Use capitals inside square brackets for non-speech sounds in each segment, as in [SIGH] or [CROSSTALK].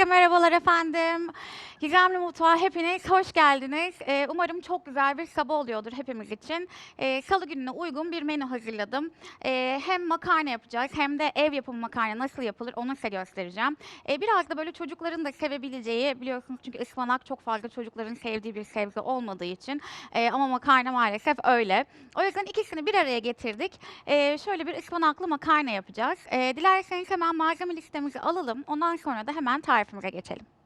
Herkese merhabalar efendim. Gizemli Mutfağa hepiniz hoş geldiniz. Ee, umarım çok güzel bir sabah oluyordur hepimiz için. Ee, Salı gününe uygun bir menü hazırladım. Ee, hem makarna yapacağız hem de ev yapımı makarna nasıl yapılır onu size göstereceğim. Ee, biraz da böyle çocukların da sevebileceği biliyorsunuz çünkü ıspanak çok fazla çocukların sevdiği bir sebze olmadığı için. Ee, ama makarna maalesef öyle. O yüzden ikisini bir araya getirdik. Ee, şöyle bir ıspanaklı makarna yapacağız. Ee, dilerseniz hemen malzeme listemizi alalım. Ondan sonra da hemen tarifimize geçelim.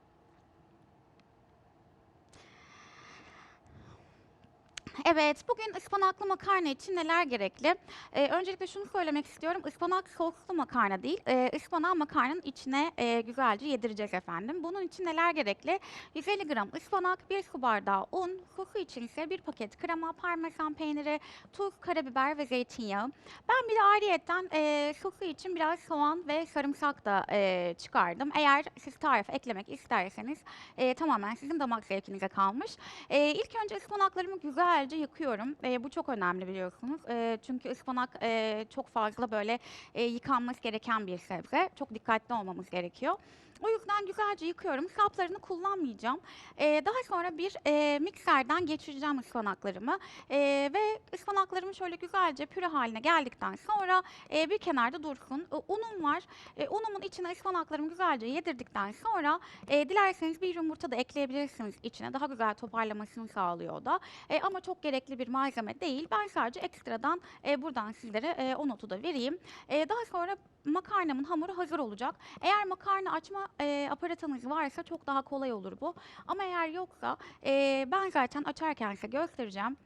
Evet, bugün ıspanaklı makarna için neler gerekli? Ee, öncelikle şunu söylemek istiyorum. Ispanak soslu makarna değil, e, ıspanağı makarnanın içine e, güzelce yedireceğiz efendim. Bunun için neler gerekli? 150 gram ıspanak, 1 su bardağı un, sosu için ise 1 paket krema, parmesan peyniri, tuz, karabiber ve zeytinyağı. Ben bir de ayrıyetten e, sosu için biraz soğan ve sarımsak da e, çıkardım. Eğer siz tarif eklemek isterseniz e, tamamen sizin damak zevkinize kalmış. E, ilk önce ıspanaklarımı güzelce yıkıyorum. E, bu çok önemli biliyorsunuz. E, çünkü ıspanak e, çok fazla böyle e, yıkanması gereken bir sebze. Çok dikkatli olmamız gerekiyor. O yüzden güzelce yıkıyorum. Saplarını kullanmayacağım. E, daha sonra bir e, mikserden geçireceğim ıspanaklarımı. E, ve ıspanaklarımı şöyle güzelce püre haline geldikten sonra e, bir kenarda dursun. E, unum var. E, unumun içine ıspanaklarımı güzelce yedirdikten sonra e, dilerseniz bir yumurta da ekleyebilirsiniz içine. Daha güzel toparlamasını sağlıyor da. E, ama çok gerekli bir malzeme değil. Ben sadece ekstradan e, buradan sizlere e, o notu da vereyim. E, daha sonra makarnamın hamuru hazır olacak. Eğer makarna açma e, aparatınız varsa çok daha kolay olur bu. Ama eğer yoksa e, ben zaten açarken size göstereceğim.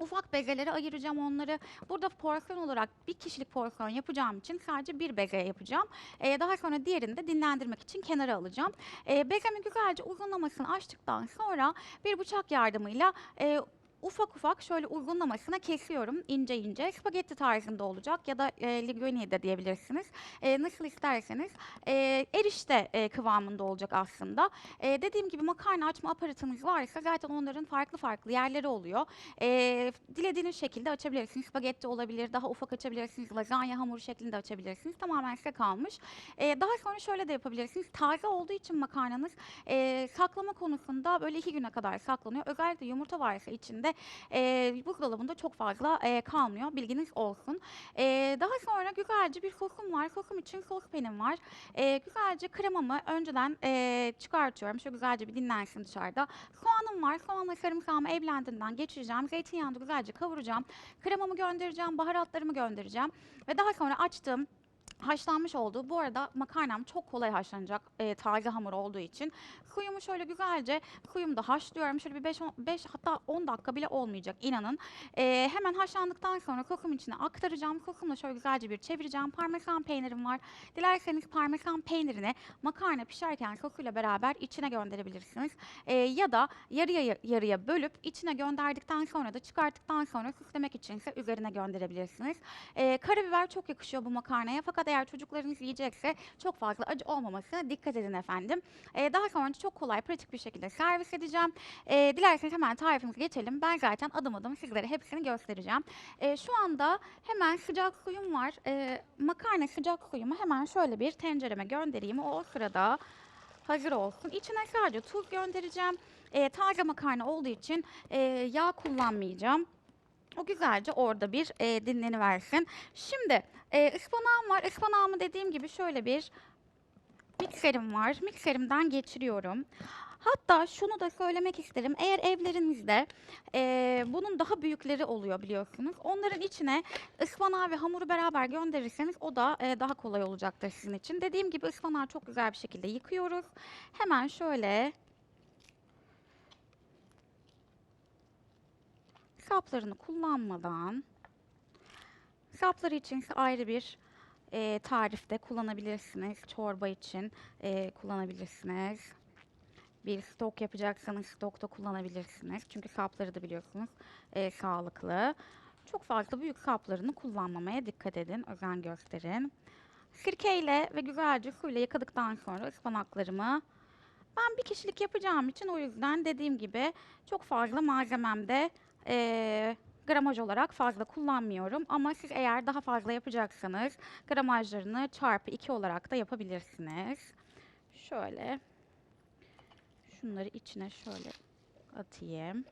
Ufak bezelere ayıracağım onları. Burada porsiyon olarak bir kişilik porsiyon yapacağım için sadece bir beze yapacağım. Ee, daha sonra diğerini de dinlendirmek için kenara alacağım. Ee, bezemi güzelce uzunlamasını açtıktan sonra bir bıçak yardımıyla e, ufak ufak şöyle uzunlamasına kesiyorum ince ince. Spagetti tarzında olacak ya da e, linguine de diyebilirsiniz. E, nasıl isterseniz. E, erişte e, kıvamında olacak aslında. E, dediğim gibi makarna açma aparatınız varsa zaten onların farklı farklı yerleri oluyor. E, dilediğiniz şekilde açabilirsiniz. Spagetti olabilir, daha ufak açabilirsiniz. Lazanya hamuru şeklinde açabilirsiniz. Tamamen size kalmış. E, daha sonra şöyle de yapabilirsiniz. Taze olduğu için makarnanız e, saklama konusunda böyle iki güne kadar saklanıyor. Özellikle yumurta varsa içinde e, buzdolabında çok fazla e, kalmıyor. Bilginiz olsun. E, daha sonra güzelce bir sosum var. Sosum için sos penim var. E, güzelce kremamı önceden e, çıkartıyorum. Şöyle güzelce bir dinlensin dışarıda. Soğanım var. Soğanla sarımsağımı ev blenderından geçireceğim. Zeytinyağını güzelce kavuracağım. Kremamı göndereceğim. Baharatlarımı göndereceğim. Ve daha sonra açtığım haşlanmış olduğu. Bu arada makarnam çok kolay haşlanacak e, taze hamur olduğu için. Kuyumu şöyle güzelce kuyumu da haşlıyorum. Şöyle bir 5 5 hatta 10 dakika bile olmayacak inanın. E, hemen haşlandıktan sonra sosumun içine aktaracağım. Sosumla şöyle güzelce bir çevireceğim. Parmesan peynirim var. Dilerseniz parmesan peynirini makarna pişerken sosuyla beraber içine gönderebilirsiniz. E, ya da yarıya yarıya bölüp içine gönderdikten sonra da çıkarttıktan sonra süslemek içinse üzerine gönderebilirsiniz. E, karabiber çok yakışıyor bu makarnaya fakat eğer çocuklarınız yiyecekse çok fazla acı olmamasına dikkat edin efendim. Ee, daha sonra çok kolay, pratik bir şekilde servis edeceğim. Ee, dilerseniz hemen tarifimize geçelim. Ben zaten adım adım sizlere hepsini göstereceğim. Ee, şu anda hemen sıcak suyum var. Ee, makarna sıcak suyumu hemen şöyle bir tencereme göndereyim. O, sırada hazır olsun. İçine sadece tuz göndereceğim. Ee, taze makarna olduğu için e, yağ kullanmayacağım. O güzelce orada bir e, dinleniversin. Şimdi e, ıspanağım var. Ispanağımı dediğim gibi şöyle bir mikserim var. Mikserimden geçiriyorum. Hatta şunu da söylemek isterim. Eğer evlerinizde e, bunun daha büyükleri oluyor biliyorsunuz. Onların içine ıspanağı ve hamuru beraber gönderirseniz o da e, daha kolay olacaktır sizin için. Dediğim gibi ıspanağı çok güzel bir şekilde yıkıyoruz. Hemen şöyle saplarını kullanmadan sapları için ayrı bir e, tarifte kullanabilirsiniz. Çorba için e, kullanabilirsiniz. Bir stok yapacaksanız stokta kullanabilirsiniz. Çünkü sapları da biliyorsunuz e, sağlıklı. Çok fazla büyük saplarını kullanmamaya dikkat edin. Özen gösterin. Sirkeyle ve güzelce suyla yıkadıktan sonra ıspanaklarımı ben bir kişilik yapacağım için o yüzden dediğim gibi çok fazla malzememde eee gramaj olarak fazla kullanmıyorum. Ama siz eğer daha fazla yapacaksanız gramajlarını çarpı 2 olarak da yapabilirsiniz. Şöyle Şunları içine şöyle atayım.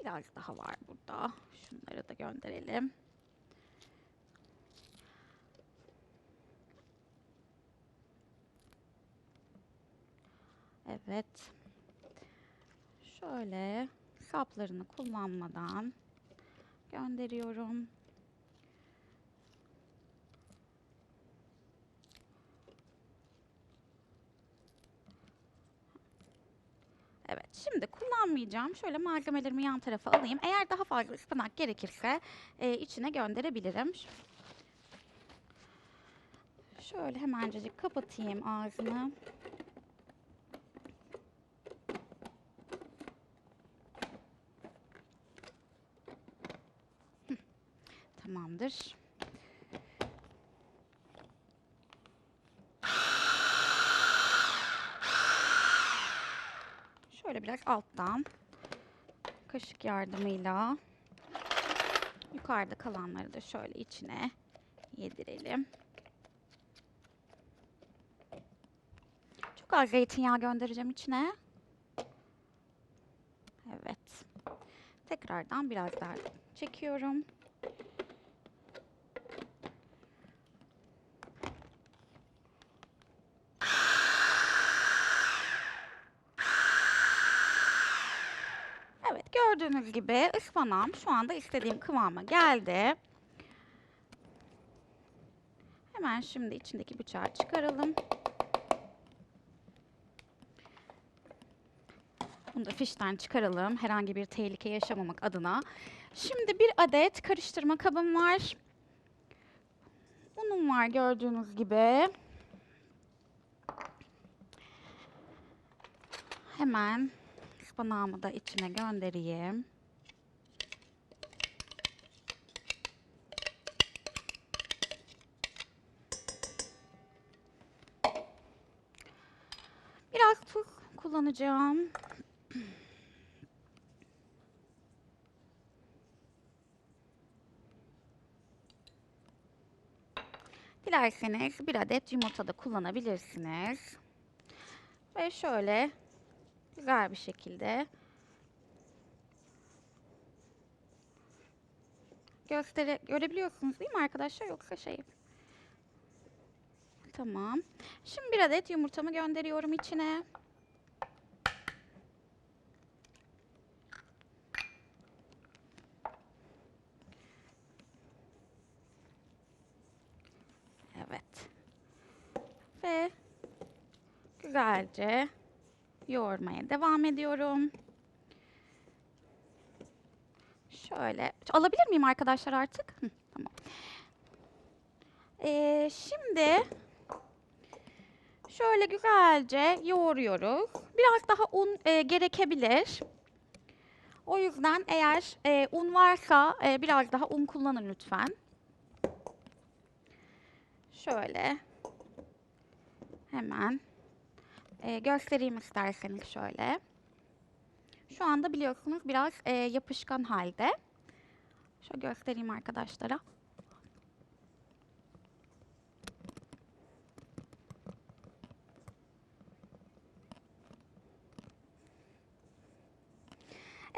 Biraz daha var burada. Şunları da gönderelim. Evet. Şöyle saplarını kullanmadan gönderiyorum. Evet, şimdi kullanmayacağım. Şöyle malzemelerimi yan tarafa alayım. Eğer daha fazla ıspanak gerekirse e, içine gönderebilirim. Şöyle hemencecik kapatayım ağzını. Hı, Tamamdır. Şöyle biraz alttan kaşık yardımıyla yukarıda kalanları da şöyle içine yedirelim. Çok az zeytinyağı göndereceğim içine. Evet. Tekrardan biraz daha çekiyorum. Evet gördüğünüz gibi ıspanağım şu anda istediğim kıvama geldi. Hemen şimdi içindeki bıçağı çıkaralım. Bunu da fişten çıkaralım. Herhangi bir tehlike yaşamamak adına. Şimdi bir adet karıştırma kabım var. Unum var gördüğünüz gibi. Hemen ıspanağımı da içine göndereyim. Biraz tuz kullanacağım. Dilerseniz bir adet yumurta da kullanabilirsiniz. Ve şöyle güzel bir şekilde göstere görebiliyorsunuz değil mi arkadaşlar yoksa şey Tamam. Şimdi bir adet yumurtamı gönderiyorum içine. Evet. Ve güzelce yoğurmaya devam ediyorum. Şöyle. Alabilir miyim arkadaşlar artık? Hı, tamam. Ee, şimdi şöyle güzelce yoğuruyoruz. Biraz daha un e, gerekebilir. O yüzden eğer e, un varsa e, biraz daha un kullanın lütfen. Şöyle. Hemen e, göstereyim isterseniz şöyle. Şu anda biliyorsunuz biraz e, yapışkan halde. Şöyle göstereyim arkadaşlara.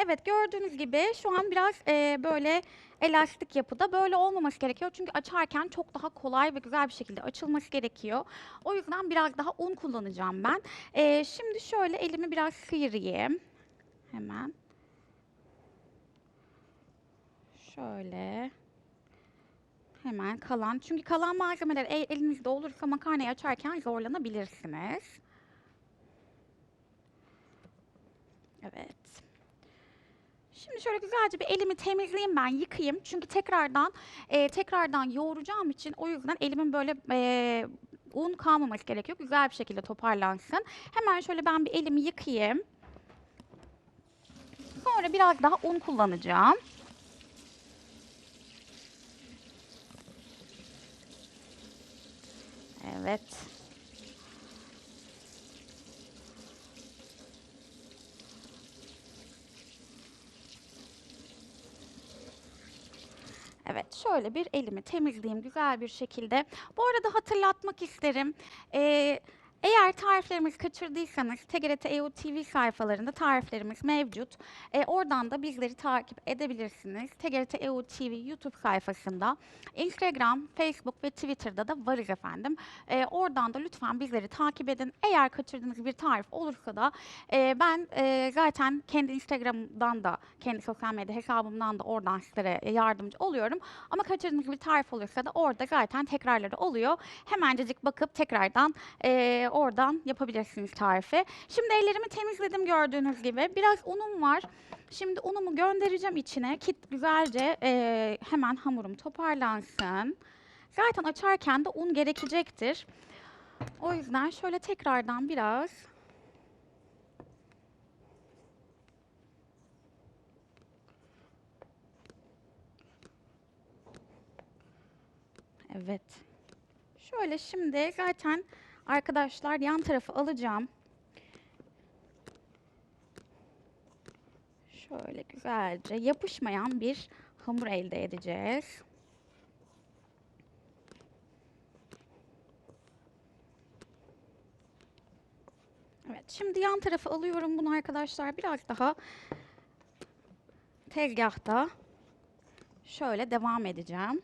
Evet gördüğünüz gibi şu an biraz e, böyle elastik yapıda. Böyle olmaması gerekiyor çünkü açarken çok daha kolay ve güzel bir şekilde açılması gerekiyor. O yüzden biraz daha un kullanacağım ben. E, şimdi şöyle elimi biraz sıyırayım. Hemen. Şöyle. Hemen kalan. Çünkü kalan malzemeler el- elinizde olursa makarnayı açarken zorlanabilirsiniz. Evet. Şimdi şöyle güzelce bir elimi temizleyeyim ben, yıkayayım. Çünkü tekrardan e, tekrardan yoğuracağım için o yüzden elimin böyle e, un kalmaması gerekiyor. Güzel bir şekilde toparlansın. Hemen şöyle ben bir elimi yıkayayım. Sonra biraz daha un kullanacağım. Evet. Evet, şöyle bir elimi temizleyeyim güzel bir şekilde. Bu arada hatırlatmak isterim. Ee, Eğer tariflerimizi kaçırdıysanız TGRT EU TV sayfalarında tariflerimiz mevcut. E, oradan da bizleri takip edebilirsiniz. TGRT EU TV YouTube sayfasında, Instagram, Facebook ve Twitter'da da varız efendim. E, oradan da lütfen bizleri takip edin. Eğer kaçırdığınız bir tarif olursa da e, ben e, zaten kendi Instagram'dan da, kendi sosyal medya hesabımdan da oradan sizlere yardımcı oluyorum. Ama kaçırdığınız bir tarif olursa da orada zaten tekrarları oluyor. Hemencecik bakıp tekrardan e, oradan yapabilirsiniz tarifi. Şimdi ellerimi temizledim gördüğünüz gibi. Biraz unum var. Şimdi unumu göndereceğim içine ki güzelce e, hemen hamurum toparlansın. Zaten açarken de un gerekecektir. O yüzden şöyle tekrardan biraz Evet. Şöyle şimdi zaten arkadaşlar yan tarafı alacağım. Şöyle güzelce yapışmayan bir hamur elde edeceğiz. Evet, şimdi yan tarafı alıyorum bunu arkadaşlar. Biraz daha tezgahta şöyle devam edeceğim.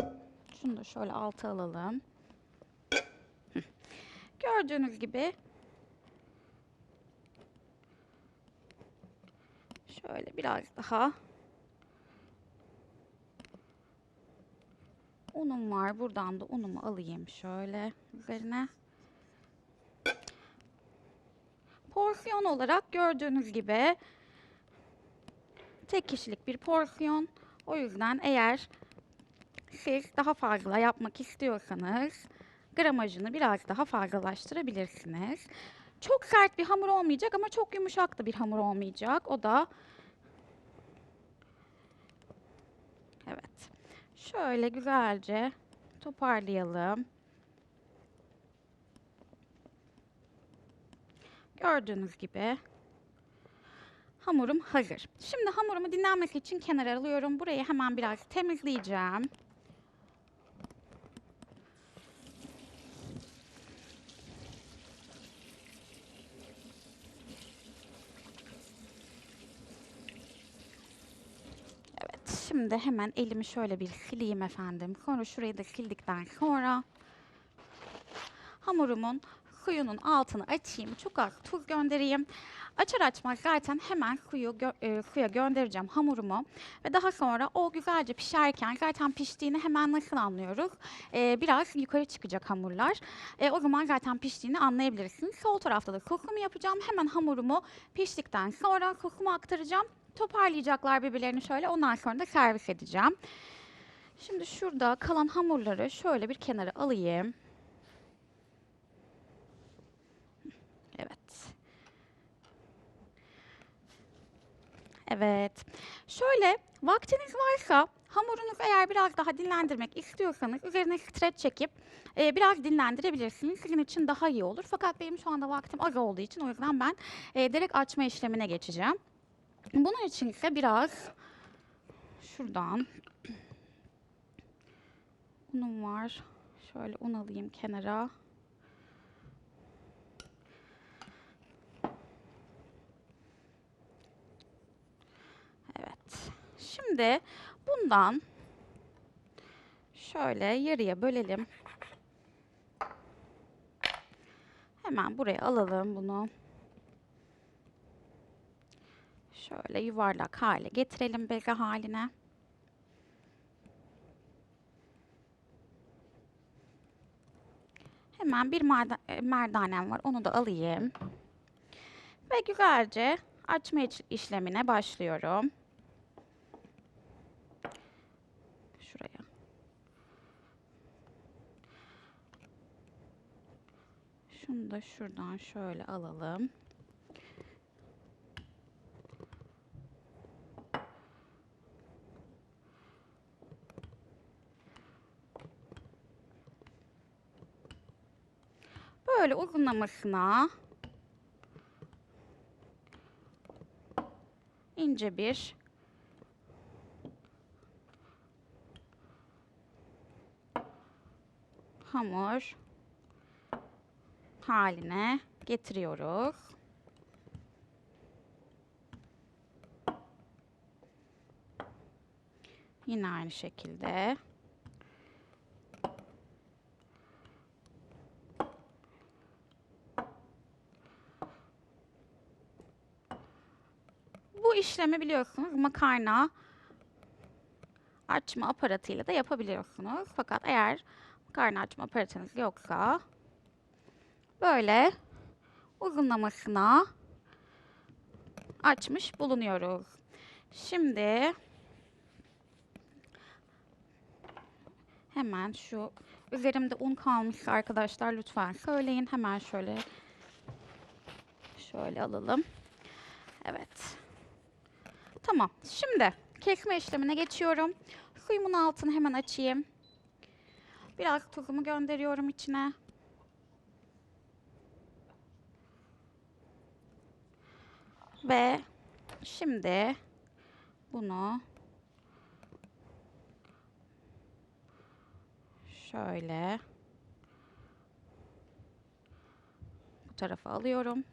Şunu da şöyle alta alalım. Gördüğünüz gibi şöyle biraz daha unum var. Buradan da unumu alayım şöyle üzerine. Porsiyon olarak gördüğünüz gibi tek kişilik bir porsiyon. O yüzden eğer siz daha fazla yapmak istiyorsanız gramajını biraz daha fazlalaştırabilirsiniz. Çok sert bir hamur olmayacak ama çok yumuşak da bir hamur olmayacak. O da Evet. Şöyle güzelce toparlayalım. Gördüğünüz gibi hamurum hazır. Şimdi hamurumu dinlenmesi için kenara alıyorum. Burayı hemen biraz temizleyeceğim. Evet, şimdi hemen elimi şöyle bir sileyim efendim. Sonra şurayı da sildikten sonra hamurumun suyunun altını açayım. Çok az tuz göndereyim. Açar açmaz zaten hemen suyu gö- e, suya göndereceğim hamurumu. Ve daha sonra o güzelce pişerken zaten piştiğini hemen nasıl anlıyoruz? E, biraz yukarı çıkacak hamurlar. E, o zaman zaten piştiğini anlayabilirsiniz. Sol tarafta da sosumu yapacağım. Hemen hamurumu piştikten sonra sosumu aktaracağım. Toparlayacaklar birbirlerini şöyle. Ondan sonra da servis edeceğim. Şimdi şurada kalan hamurları şöyle bir kenara alayım. Evet. Evet. Şöyle vaktiniz varsa hamurunuzu eğer biraz daha dinlendirmek istiyorsanız üzerine streç çekip e, biraz dinlendirebilirsiniz. Sizin için daha iyi olur. Fakat benim şu anda vaktim az olduğu için o yüzden ben e, direkt açma işlemine geçeceğim. Bunun için ise biraz şuradan unum var. Şöyle un alayım kenara. Evet. Şimdi bundan şöyle yarıya bölelim. Hemen buraya alalım bunu. Şöyle yuvarlak hale getirelim beze haline. Hemen bir e, merdanem var. Onu da alayım. Ve güzelce açma işlemine başlıyorum. Şuraya. Şunu da şuradan şöyle alalım. Böyle uzunlamasına ince bir hamur haline getiriyoruz. Yine aynı şekilde. Bu işlemi biliyorsunuz makarna açma aparatıyla da yapabiliyorsunuz. Fakat eğer makarna açma aparatınız yoksa böyle uzunlamasına açmış bulunuyoruz. Şimdi hemen şu üzerimde un kalmışsa arkadaşlar lütfen söyleyin. Hemen şöyle şöyle alalım. Evet. Tamam. Şimdi kesme işlemine geçiyorum. Suyumun altını hemen açayım. Biraz tuzumu gönderiyorum içine. Ve şimdi bunu şöyle bu tarafa alıyorum.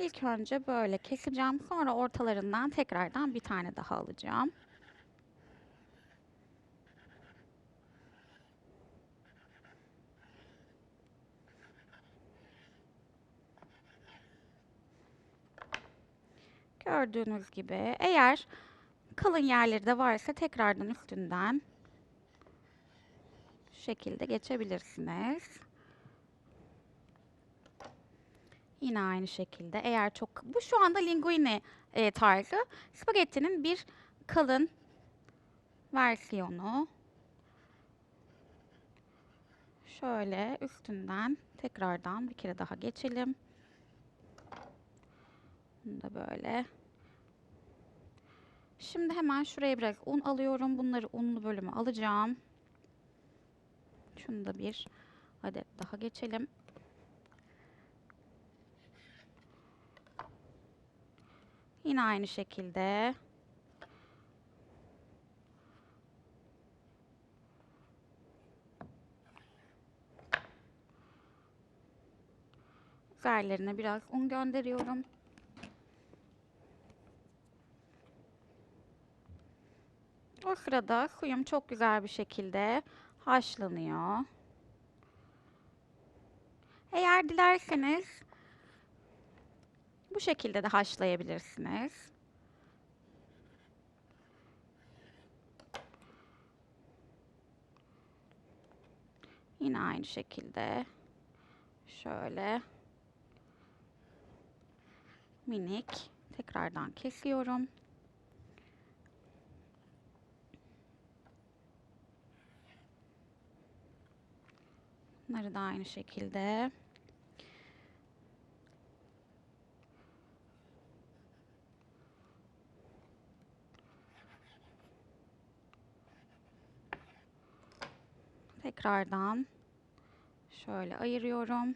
İlk önce böyle keseceğim. Sonra ortalarından tekrardan bir tane daha alacağım. Gördüğünüz gibi eğer kalın yerleri de varsa tekrardan üstünden şekilde geçebilirsiniz. Yine aynı şekilde eğer çok bu şu anda linguine e, tarzı spagettinin bir kalın versiyonu. Şöyle üstünden tekrardan bir kere daha geçelim. Bunu da böyle. Şimdi hemen şuraya biraz un alıyorum. Bunları unlu bölümü alacağım. Şunu da bir adet daha geçelim. Yine aynı şekilde. Üzerlerine biraz un gönderiyorum. O sırada suyum çok güzel bir şekilde haşlanıyor. Eğer dilerseniz bu şekilde de haşlayabilirsiniz. Yine aynı şekilde şöyle minik tekrardan kesiyorum. Bunları da aynı şekilde tekrardan şöyle ayırıyorum.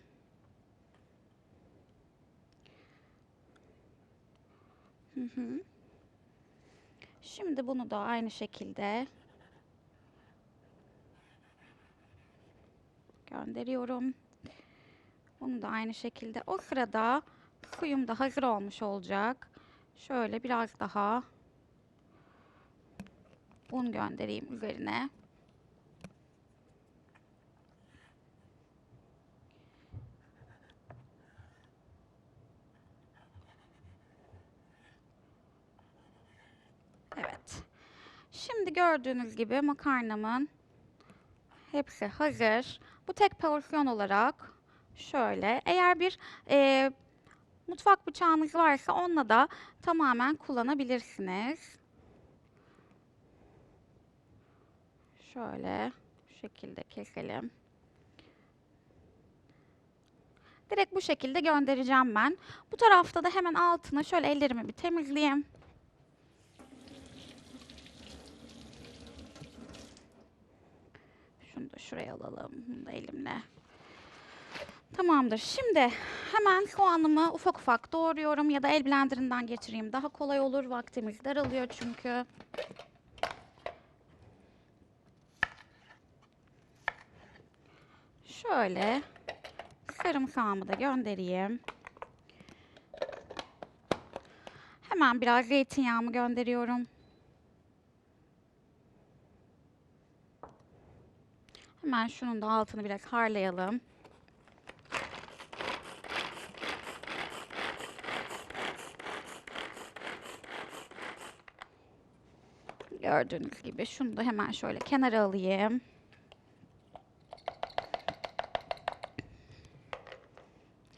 Şimdi bunu da aynı şekilde gönderiyorum. Bunu da aynı şekilde. O sırada suyum da hazır olmuş olacak. Şöyle biraz daha un göndereyim üzerine. Evet. Şimdi gördüğünüz gibi makarnamın hepsi hazır. Bu tek porsiyon olarak şöyle. Eğer bir e, mutfak bıçağınız varsa onunla da tamamen kullanabilirsiniz. Şöyle şu şekilde keselim. Direkt bu şekilde göndereceğim ben. Bu tarafta da hemen altına şöyle ellerimi bir temizleyeyim. Şunu da şuraya alalım. Da elimle. Tamamdır. Şimdi hemen soğanımı ufak ufak doğruyorum ya da el blenderından geçireyim. Daha kolay olur. Vaktimiz daralıyor çünkü. Şöyle sarımsağımı da göndereyim. Hemen biraz zeytinyağımı gönderiyorum. Hemen şunun da altını biraz harlayalım. Gördüğünüz gibi şunu da hemen şöyle kenara alayım.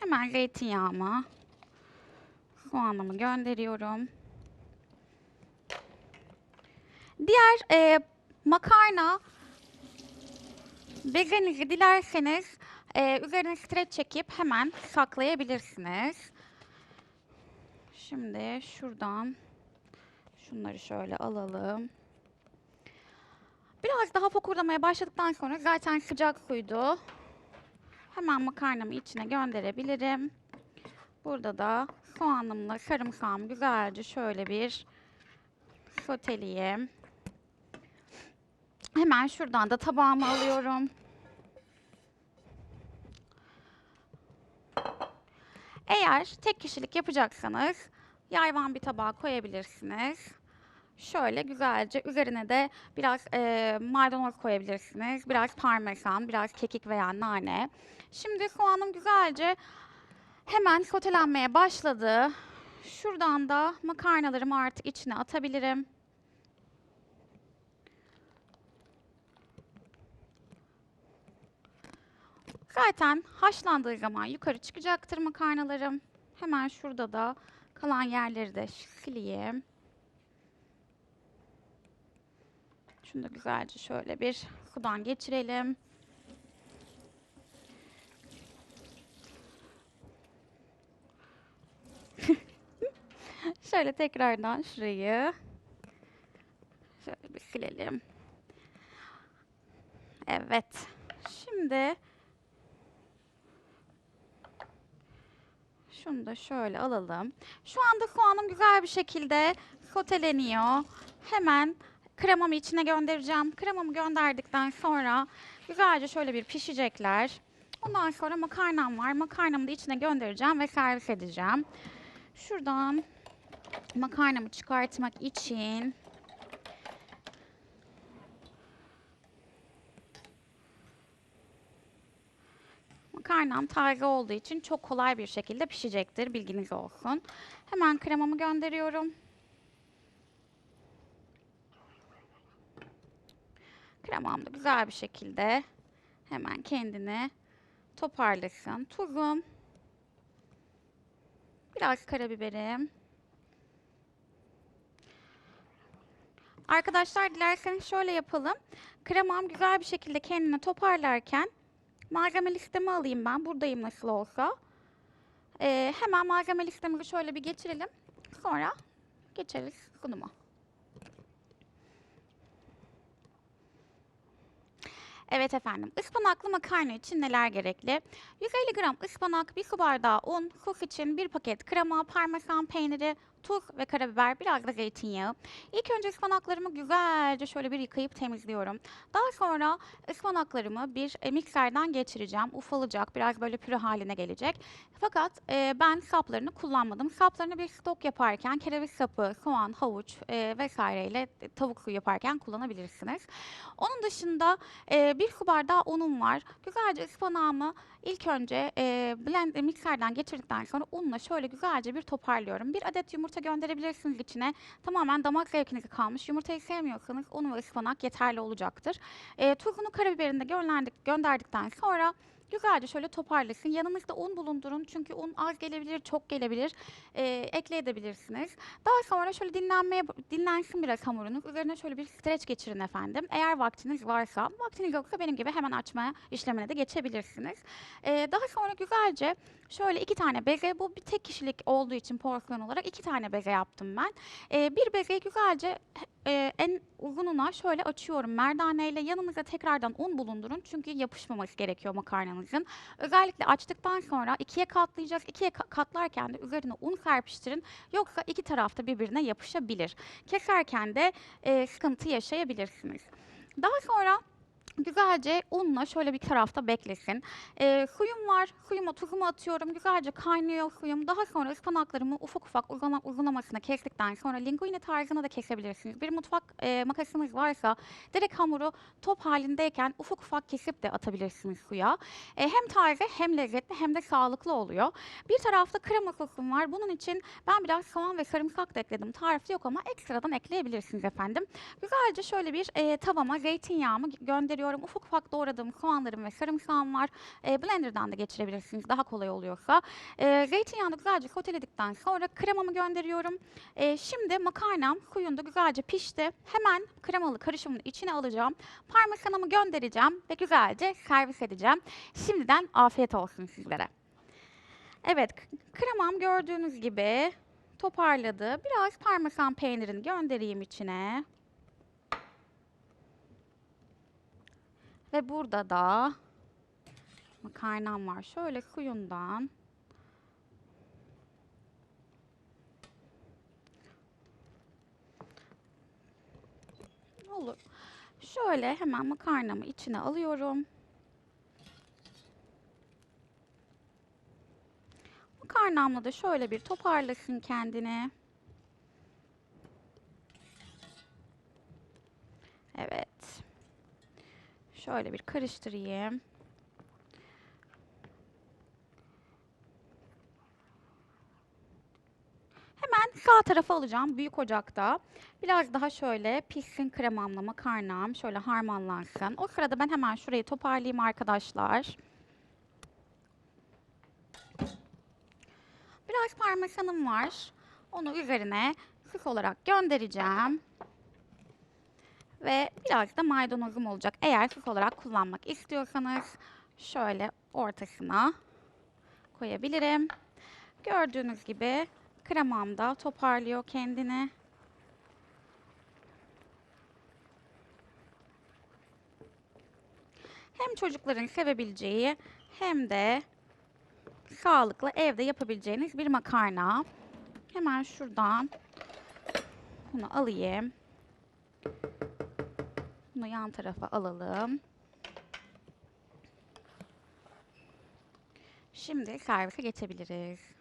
Hemen zeytinyağımı, soğanımı gönderiyorum. Diğer e, makarna bezenizi dilerseniz e, üzerine streç çekip hemen saklayabilirsiniz. Şimdi şuradan şunları şöyle alalım. Biraz daha fokurdamaya başladıktan sonra zaten sıcak suydu. Hemen makarnamı içine gönderebilirim. Burada da soğanımla sarımsağımı güzelce şöyle bir soteleyeyim. Hemen şuradan da tabağımı alıyorum. Eğer tek kişilik yapacaksanız yayvan bir tabağa koyabilirsiniz. Şöyle güzelce üzerine de biraz e, maydanoz koyabilirsiniz. Biraz parmesan, biraz kekik veya nane. Şimdi soğanım güzelce hemen sotelenmeye başladı. Şuradan da makarnalarımı artık içine atabilirim. Zaten haşlandığı zaman yukarı çıkacaktır makarnalarım. Hemen şurada da kalan yerleri de sileyim. Şunu da güzelce şöyle bir sudan geçirelim. [LAUGHS] şöyle tekrardan şurayı şöyle bir silelim. Evet. Şimdi şunu da şöyle alalım. Şu anda soğanım güzel bir şekilde soteleniyor. Hemen kremamı içine göndereceğim. Kremamı gönderdikten sonra güzelce şöyle bir pişecekler. Ondan sonra makarnam var. Makarnamı da içine göndereceğim ve servis edeceğim. Şuradan makarnamı çıkartmak için Makarnam taze olduğu için çok kolay bir şekilde pişecektir. Bilginiz olsun. Hemen kremamı gönderiyorum. Kremam da güzel bir şekilde hemen kendini toparlasın. Tuzum. Biraz karabiberim. Arkadaşlar dilerseniz şöyle yapalım. Kremam güzel bir şekilde kendini toparlarken malzeme listemi alayım ben. Buradayım nasıl olsa. Ee, hemen malzeme listemizi şöyle bir geçirelim. Sonra geçeriz sunuma. Evet efendim, ıspanaklı makarna için neler gerekli? 150 gram ıspanak, 1 su bardağı un, sos için 1 paket krema, parmesan peyniri, tuz ve karabiber, biraz da zeytinyağı. İlk önce ıspanaklarımı güzelce şöyle bir yıkayıp temizliyorum. Daha sonra ıspanaklarımı bir e, mikserden geçireceğim. Ufalacak, biraz böyle püre haline gelecek. Fakat e, ben saplarını kullanmadım. Saplarını bir stok yaparken kereviz sapı, soğan, havuç e, vesaireyle tavuk suyu yaparken kullanabilirsiniz. Onun dışında e, bir su bardağı unum var. Güzelce ıspanağımı ilk önce e, blend e, mikserden geçirdikten sonra unla şöyle güzelce bir toparlıyorum. Bir adet yumurta gönderebilirsiniz içine. Tamamen damak zevkinize kalmış. Yumurtayı sevmiyorsanız un ve ıspanak yeterli olacaktır. E, tuzunu karabiberini de gönderdik, gönderdikten sonra güzelce şöyle toparlasın. Yanınızda un bulundurun çünkü un az gelebilir, çok gelebilir. E, ekleyebilirsiniz. Daha sonra şöyle dinlenmeye dinlensin biraz hamurunuz. Üzerine şöyle bir streç geçirin efendim. Eğer vaktiniz varsa, vaktiniz yoksa benim gibi hemen açmaya işlemine de geçebilirsiniz. Ee, daha sonra güzelce şöyle iki tane beze, bu bir tek kişilik olduğu için porsiyon olarak iki tane beze yaptım ben. Ee, bir bezeyi güzelce e, en uzununa şöyle açıyorum merdaneyle. Yanınıza tekrardan un bulundurun çünkü yapışmaması gerekiyor makarnanızın. Özellikle açtıktan sonra ikiye katlayacağız. İkiye ka- katlarken de üzerine un serpiştirin. Yoksa iki tarafta birbirine yapışabilir. Keserken de e, sıkıntı yaşayabilirsiniz. Daha sonra güzelce unla şöyle bir tarafta beklesin. Ee, suyum var. Suyuma tuzumu atıyorum. Güzelce kaynıyor suyum. Daha sonra ıspanaklarımı ufak ufak uzana, uzunlamasına kestikten sonra linguine tarzına da kesebilirsiniz. Bir mutfak e, makasınız varsa direkt hamuru top halindeyken ufak ufak kesip de atabilirsiniz suya. E, hem taze hem lezzetli hem de sağlıklı oluyor. Bir tarafta krema sosum var. Bunun için ben biraz soğan ve sarımsak da ekledim. Tarifte yok ama ekstradan ekleyebilirsiniz efendim. Güzelce şöyle bir e, tavama zeytinyağımı gönderiyorum. Ufak ufak doğradığım soğanlarım ve sarımsağım var. E, blenderdan da geçirebilirsiniz daha kolay oluyorsa. E, zeytinyağını güzelce soteledikten sonra kremamı gönderiyorum. E, şimdi makarnam suyunda güzelce pişti. Hemen kremalı karışımın içine alacağım. Parmesanımı göndereceğim ve güzelce servis edeceğim. Şimdiden afiyet olsun sizlere. Evet, kremam gördüğünüz gibi toparladı. Biraz parmesan peynirini göndereyim içine. Ve burada da makarnam var. Şöyle suyundan olur. Şöyle hemen makarnamı içine alıyorum. Makarnamla da şöyle bir toparlasın kendini. Evet. Şöyle bir karıştırayım. Hemen sağ tarafa alacağım büyük ocakta. Biraz daha şöyle pişsin kremamla makarnam şöyle harmanlansın. O sırada ben hemen şurayı toparlayayım arkadaşlar. Biraz parmesanım var. Onu üzerine süs olarak göndereceğim. Ve biraz da maydanozum olacak. Eğer süs olarak kullanmak istiyorsanız şöyle ortasına koyabilirim. Gördüğünüz gibi kremam da toparlıyor kendini. Hem çocukların sevebileceği hem de sağlıklı evde yapabileceğiniz bir makarna. Hemen şuradan bunu alayım. Bunu yan tarafa alalım. Şimdi servise geçebiliriz.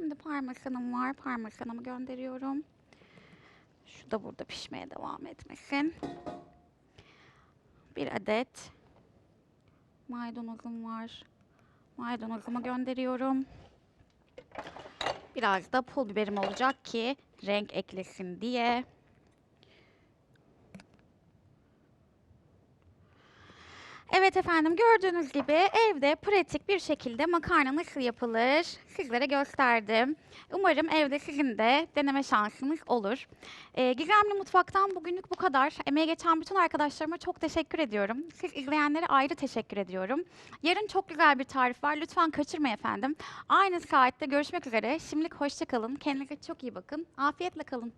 Şimdi parmesanım var. Parmesanımı gönderiyorum. Şu da burada pişmeye devam etmesin. Bir adet maydanozum var. Maydanozumu gönderiyorum. Biraz da pul biberim olacak ki renk eklesin diye. Evet efendim gördüğünüz gibi evde pratik bir şekilde makarna nasıl yapılır sizlere gösterdim. Umarım evde sizin de deneme şansınız olur. Ee, Gizemli Mutfak'tan bugünlük bu kadar. Emeğe geçen bütün arkadaşlarıma çok teşekkür ediyorum. Siz izleyenlere ayrı teşekkür ediyorum. Yarın çok güzel bir tarif var. Lütfen kaçırmayın efendim. Aynı saatte görüşmek üzere. Şimdilik hoşça kalın. Kendinize çok iyi bakın. Afiyetle kalın.